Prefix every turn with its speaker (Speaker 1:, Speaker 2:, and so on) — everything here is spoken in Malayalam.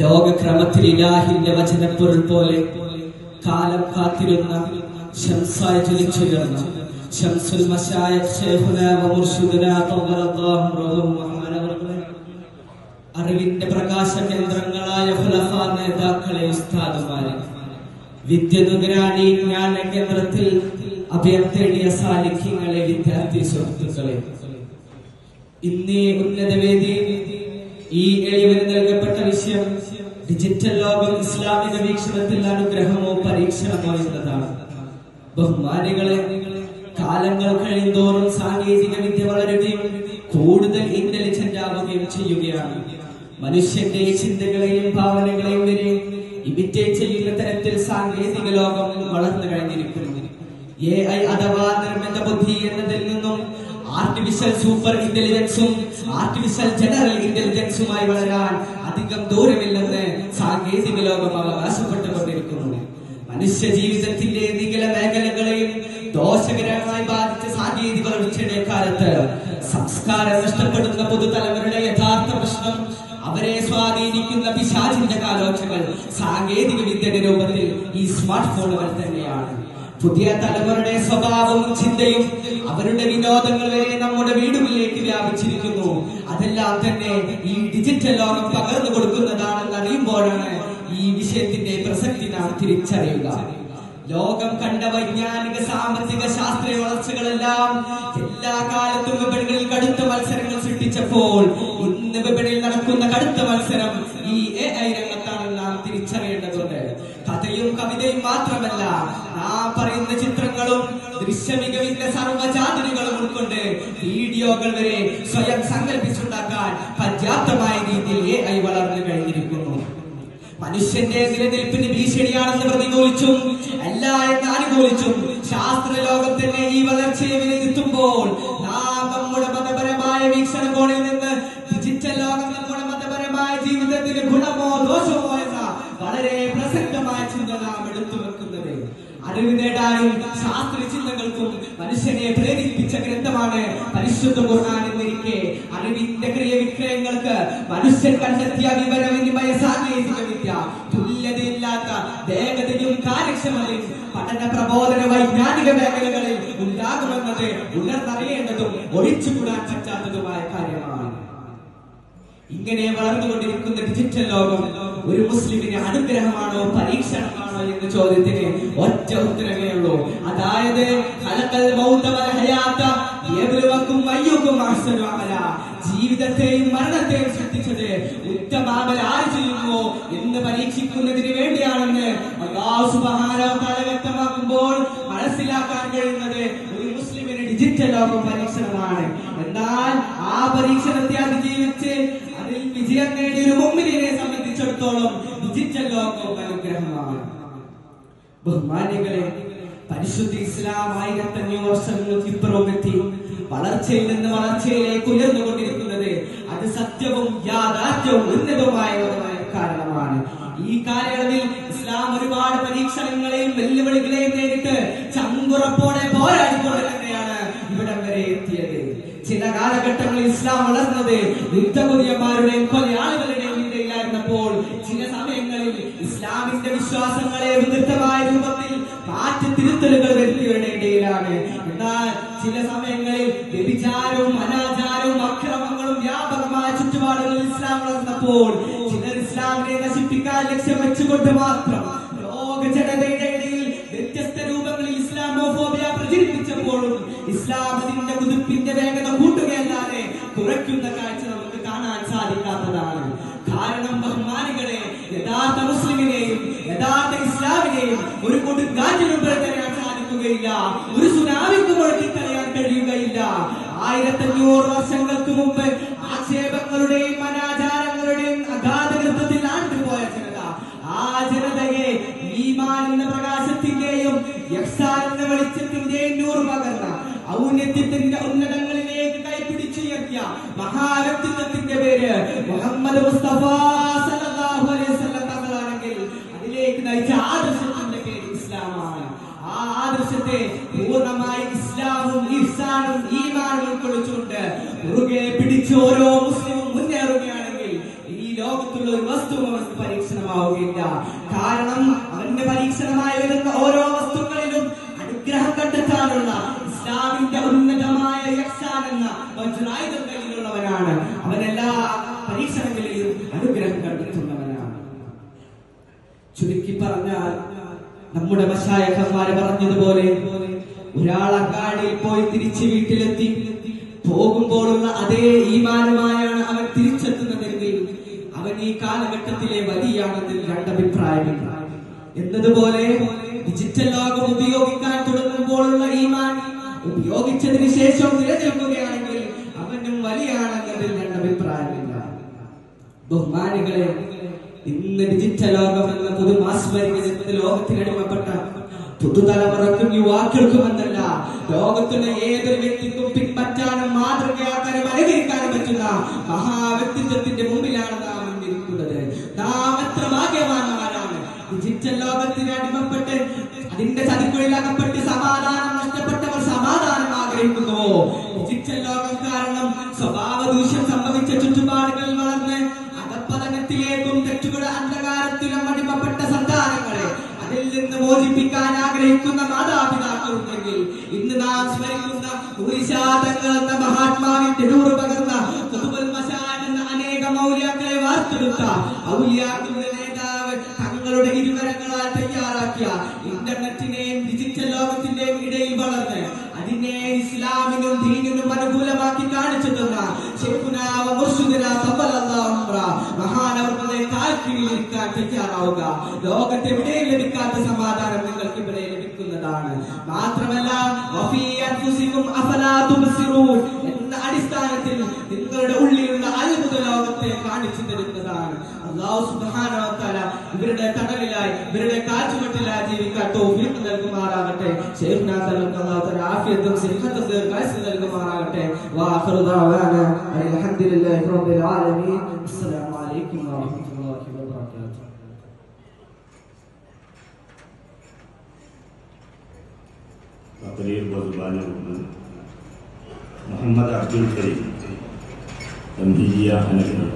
Speaker 1: ലോകക്രമത്തിൽ ഇലാഹിന്റെ വചനപ്പൊരുൾ പോലെ കാലം കാത്തിരുന്ന ഷംസായ ജ്വലിച്ചുയർന്ന ഷംസുൽ മശായ ശൈഖുന വ മുർഷിദുന തവറല്ലാഹു റൂഹു മുഹമ്മദ് അറിവിന്റെ പ്രകാശ കേന്ദ്രങ്ങളായ ഖുലഫ നേതാക്കളെ ഉസ്താദുമാരെ. വിദ്യ നുകരാനി ജ്ഞാന കേന്ദ്രത്തിൽ അഭയം തേടിയ സാലിഖ്യങ്ങളെ വിദ്യാർത്ഥി സുഹൃത്തുക്കളെ ഇന്നീ ഉന്നത വേദി ഈ എളിവിന് നൽകപ്പെട്ട വിഷയം ഡിജിറ്റൽ ലോകം ഇസ്ലാമിക വീക്ഷണത്തിൽ അനുഗ്രഹമോ പരീക്ഷണമോ എന്നതാണ്. ബഹുമാനികളെ കാലങ്ങൾ കഴിയുന്തോറും സാങ്കേതിക വിദ്യ വളരുകയും കൂടുതൽ ഇന്റലിജന്റ് ആവുകയും ചെയ്യുകയാണ്. മനുഷ്യന്റെ ചിന്തകളെയും ഭാവനകളെയും വരെ ഇമിറ്റേറ്റ് ചെയ്യുന്ന തരത്തിൽ സാങ്കേതിക ലോകം വളർന്നു കഴിഞ്ഞിരിക്കുന്നു. എ ഐ അഥവാ നിർമ്മിത ബുദ്ധി എന്നതിൽ നിന്നും ആർട്ടിഫിഷ്യൽ സൂപ്പർ ഇന്റലിജൻസും ആർട്ടിഫിഷ്യൽ ജനറൽ ഇന്റലിജൻസുമായി വളരാൻ അധികം ദൂരമില്ലെന്ന് സാങ്കേതിക ലോകം അവകാശപ്പെട്ടുകൊണ്ടിരിക്കുന്നു മനുഷ്യ ജീവിതത്തിന്റെ നികല മേഖലകളെയും ദോഷകരമായി ബാധിച്ച സാങ്കേതിക വളർച്ചയുടെ കാലത്ത് സംസ്കാരം നഷ്ടപ്പെടുന്ന പുതുതലമുറയുടെ യഥാർത്ഥ പ്രശ്നം അവരെ സ്വാധീനിക്കുന്ന പിശാചിന്റെ കാലോചകൾ സാങ്കേതിക വിദ്യയുടെ രൂപത്തിൽ ഈ സ്മാർട്ട് ഫോണുകൾ തന്നെയാണ്. പുതിയ തലമുറയുടെ സ്വഭാവവും ചിന്തയും അവരുടെ വിനോദങ്ങൾ വരെ നമ്മുടെ വീടുകളിലേക്ക് വ്യാപിച്ചിരിക്കുന്നു. അതെല്ലാം തന്നെ ഈ ഡിജിറ്റൽ ലോകം പകർന്നു കൊടുക്കുന്നതാണെന്ന് അറിയുമ്പോഴാണ് ഈ വിഷയത്തിന്റെ പ്രസക്തി നാം തിരിച്ചറിയുക. ലോകം കണ്ട വൈജ്ഞാനിക സാമ്പത്തിക ശാസ്ത്രീയ വളർച്ചകളെല്ലാം എല്ലാ കാലത്തും വിപണികളിൽ കടുത്ത മത്സരങ്ങൾ സൃഷ്ടിച്ചപ്പോൾ ഇന്ന് വിപണിയിൽ നടക്കുന്ന കടുത്ത മത്സരം ഈ എ ഐ രംഗത്താണെന്ന് നാം തിരിച്ചറിയേണ്ടതുണ്ട്. കഥയും കവിതയും മാത്രമല്ല നാം പറയുന്ന ചിത്രങ്ങളും ദൃശ്യമികവിന്റെ സർവചാതുരികളും ഉൾക്കൊണ്ട് വീഡിയോകൾ വരെ സ്വയം സങ്കല്പിച്ചുണ്ടാക്കാൻ പര്യാപ്തമായ രീതിയിൽ എ ഐ വളർന്നു കഴിഞ്ഞിരിക്കുന്നു. മനുഷ്യന്റെ നിലനിൽപ്പിന് ഭീഷണിയാണെന്ന് പ്രതികൂലിച്ചും അല്ല എന്ന് അനുകൂലിച്ചും ശാസ്ത്ര ലോകത്തിന്റെ ഈ വളർച്ചയെ വിലയിരുത്തുമ്പോൾ നാം നമ്മുടെ മതപരമായ വീക്ഷണകോണിൽ നിന്ന് അറിവ് നേടാനും ശാസ്ത്ര ചിന്തകൾക്കും മനുഷ്യനെ പ്രേരിപ്പിച്ച ഗ്രന്ഥമാണ് പരിശുദ്ധ ഖുർആൻ എന്നിരിക്കെ. അറിവിന്റെ ക്രിയ വിക്രയങ്ങൾക്ക് മനുഷ്യൻ കണ്ടെത്തിയ വിവരവിനിമയ സാങ്കേതിക വിദ്യ. തുല്യതയില്ലാത്ത വേഗതയും കാര്യക്ഷമതയും പഠന പ്രബോധന വൈജ്ഞാനിക മേഖലകളിൽ ഉണ്ടാകുമെന്നത് ഉണർന്നറിയേണ്ടതും ഒഴിച്ചുകൂടാൻ പറ്റാത്തതുമായ കാര്യമാണ്. ഇങ്ങനെ വളർന്നുകൊണ്ടിരിക്കുന്ന ഡിജിറ്റൽ ലോകം ഒരു മുസ്ലിമിന് അനുഗ്രഹമാണോ പരീക്ഷണമാണോ എന്ന ചോദ്യത്തിന് ഒറ്റ ഉത്തരമേ ഉള്ളൂ. അതായത് ജീവിതത്തെയും മരണത്തെയും ശ്രദ്ധിച്ചത് ഉത്തമാമൽ ആര് ചെയ്യുമോ എന്ന് പരീക്ഷിക്കുന്നതിന് വേണ്ടിയാണെന്ന് വ്യക്തമാക്കുമ്പോൾ മനസ്സിലാക്കാൻ കഴിയുന്നത് ഒരു മുസ്ലിമിന് ഡിജിറ്റൽ ലോകം പരീക്ഷണമാണ്. എന്നാൽ ആ പരീക്ഷണത്തെ അതിജീവിച്ച് അതിൽ വിജയം നേടിയ ഒരു മുമ്പിനെ സംബന്ധിച്ചിടത്തോളം ഡിജിറ്റൽ ലോകം അനുഗ്രഹമാണ്. ബഹുമാനികളെ പരിശുദ്ധ ഇസ്ലാം ആയിരത്തി അഞ്ഞൂറ് വർഷങ്ങൾക്ക് ഇപ്പുറവും എത്തി വളർച്ചയിൽ നിന്ന് വളർച്ചയിലേക്ക് ഉയർന്നുകൊണ്ടിരിക്കുന്നത് അത് സത്യവും യാഥാർത്ഥ്യവും ഉന്നതവുമായ കാരണമാണ്. ഈ കാലയളവിൽ ഇസ്ലാം ഒരുപാട് പരീക്ഷണങ്ങളെയും വെല്ലുവിളികളെയും നേരിട്ട് ചങ്കുറപ്പോടെ പോരാടിക്കൊണ്ട് തന്നെയാണ് ഇവിടം വരെ എത്തിയത്. ചില കാലഘട്ടങ്ങളിൽ ഇസ്ലാം വളർന്നത് യുദ്ധകുതിയന്മാരുടെയും കൊലയാളുകളുടെയും ഇടയിലായിരുന്നപ്പോൾ ചില സമയങ്ങളിൽ ഇസ്ലാമിന്റെ മാറ്റി തിരുത്തലുകൾ വരുത്തിയവരുടെ ഇടയിലാണ്. എന്നാൽ ചില സമയങ്ങളിൽ വ്യഭിചാരവും അനാചാരവും അക്രമങ്ങളും വ്യാപകമായ ചുറ്റുപാടുകളിൽ ഇസ്ലാം വളർന്നപ്പോൾ ചിലർ ഇസ്ലാമിനെ നശിപ്പിക്കാൻ ലക്ഷ്യം വെച്ചുകൊണ്ട് മാത്രം ലോക ജനതയുടെ ഇടയിൽ വ്യത്യസ്ത രൂപങ്ങളിൽ ഇസ്ലാമോഫോബിയ പ്രചരിപ്പിച്ചപ്പോഴും ഇസ്ലാം കുതിപ്പിന്റെ വേഗത കൂട്ടുകയല്ലാതെ കുറയ്ക്കുന്ന കാഴ്ച നമുക്ക് കാണാൻ സാധിക്കാത്തതാണ്. കാരണം ബഹുമാനികളെ യഥാർത്ഥ മുസ്ലിമിനെയും യഥാർത്ഥ ഇസ്ലാമിനെയും ഒരു കൊടുങ്കാറ്റിനും പ്രചരിക്കാൻ സാധിക്കുകയില്ല ഒരു സുനാമിക്ക് മുഴക്കി കളയാൻ കഴിയുകയില്ല. ആയിരത്തഞ്ഞൂറ് വർഷങ്ങൾക്ക് മുമ്പ് ആക്ഷേപങ്ങളുടെയും അനാചാരങ്ങളുടെയും അഗാധകൃത്യത്തിൽ ആണ്ടുപോയ ജനത ആ ജനതയെ ഈമാൻ എന്ന പ്രകാശത്തിന്റെയും എന്ന വെളിച്ചത്തിന്റെയും നൂറ് പകർന്ന ഔന്നത്യത്തിന്റെ ഉന്നതങ്ങളിലേക്ക് കൈപിടിച്ചുയർത്തിയ മഹാവ്യക്തിത്വത്തിന്റെ പേര് മുഹമ്മദ് മുസ്തഫ. ഉൾക്കൊള്ളിച്ചുകൊണ്ട് മുറുകെ പിടിച്ച് ഓരോ മുസ്ലിമും മുന്നേറുകയാണെങ്കിൽ ഈ ലോകത്തുള്ള ഒരു വസ്തു പരീക്ഷണമാവുകയില്ല. കാരണം അവന്റെ പരീക്ഷണമായി വരുന്ന ഓരോ വസ്തുക്കളിലും അനുഗ്രഹം കണ്ടെത്താനുള്ള ഇസ്ലാമിന്റെ ഉന്നതമായ യക്സാൻ എന്ന വജ്രായുധം കയ്യിലുള്ളവനാണ്. അവനെല്ലാ പരീക്ഷണങ്ങളിലും അനുഗ്രഹം കണ്ടെത്തുന്നവനാണ്. ചുരുക്കി പറഞ്ഞാൽ നമ്മുടെ മശായഖന്മാര് പറഞ്ഞതുപോലെ ഒരാൾ അങ്ങാടിയിൽ പോയി തിരിച്ച് വീട്ടിലെത്തി. പോകുമ്പോഴുള്ള അതേ ഈമാനുമായാണ് അവൻ തിരിച്ചെത്തുന്നതെങ്കിൽ അവൻ ഈ കാലഘട്ടത്തിലെ വലിയാണെന്നിൽ രണ്ടഭിപ്രായമില്ല എന്നതുപോലെ ഡിജിറ്റൽ ലോകം ഉപയോഗിക്കാൻ തുടങ്ങുമ്പോഴുള്ള ഈമാൻ ഉപയോഗിച്ചതിന് ശേഷം നിലനിൽക്കുകയാണെങ്കിൽ അവനും വലിയാണെന്നതിൽ രണ്ടഭിപ്രായമില്ല ബഹുമാനികളെ ഇന്ന് ഡിജിറ്റൽ ലോകം എന്ന പുതുമാസ്മരിക ലോകത്തിനടിമപ്പെട്ട പുതുതലമുറക്കും യുവാക്കൾക്കും എന്നല്ല ലോകത്തുള്ള ഏതൊരു വ്യക്തിക്കും പിൻപറ്റാനും മാതൃകയാക്കാനും അനുകരിക്കാനും പറ്റുന്ന മഹാവ്യക്തിത്വത്തിന്റെ മുമ്പിലാണ് നാം ഇന്നിരിക്കുന്നത് നാം എത്ര ഭാഗ്യവാന്മാരാണ്. ഡിജിറ്റൽ ലോകത്തിന് അടിമപ്പെട്ട് അതിന്റെ ചതിക്കുള്ളിൽ അകപ്പെട്ട് സമാധാനം നഷ്ടപ്പെട്ടവർ സമാധാനം ആഗ്രഹിക്കുന്നുവോ? ഡിജിറ്റൽ ലോകം നിന്ന് മോചിപ്പിക്കാൻ ആഗ്രഹിക്കുന്ന മാതാപിതാക്കളുണ്ടെങ്കിൽ ഇന്ന് നാം സ്മരിക്കുന്ന എന്ന മഹാത്മാവിന്റെ നൂറ് പകർന്ന എന്ന അനേക മൗലിയാക്കളെ വാർത്തെടുത്ത ഔലിയാക്കളുടെ നേതാവ് തങ്ങളുടെ ഇരുവരങ്ങളാൽ തയ്യാറാക്കിയ ഇന്റർനെറ്റിനെയും ഡിജിറ്റൽ ലോകത്തിന്റെയും ഇടയിൽ വളർന്ന് അതിനെ ഇസ്ലാമിനും ദീനിനും അനുകൂലമാക്കി കാണിച്ചു തന്ന കാൽക്കീഴിലിരിക്കാൻ തയ്യാറാവുക ലോകത്തെവിടെയും ലഭിക്കാത്ത സമാധാനം നിങ്ങൾക്ക് ഇവിടെ ലഭിക്കുന്നതാണ്. മാത്രമല്ല എന്ന അടിസ്ഥാനത്തിൽ നിങ്ങളുടെ ഉള്ളിലുള്ള അത്ഭുത ലോകത്തെ കാണിച്ചു തരുന്നതാണ്. ഇവരുടെ തടവിലായി ഇവരുടെ കാറ്റുമട്ടിലായി ജീവിക്കാൻ തൗഫീഖ് നൽകുമാറാകട്ടെ. ആഫിയത്തും സിഹത്തും നൽകുമാറാകട്ടെ. ദഅവാന അൽഹംദുലില്ലാഹി ورحمة الله وبركاته തകരീർ
Speaker 2: ബസുബാനുമാണ് മുഹമ്മദ് അബ്ദുൽ കരീം എം. പി ജിയ അനഗ്ന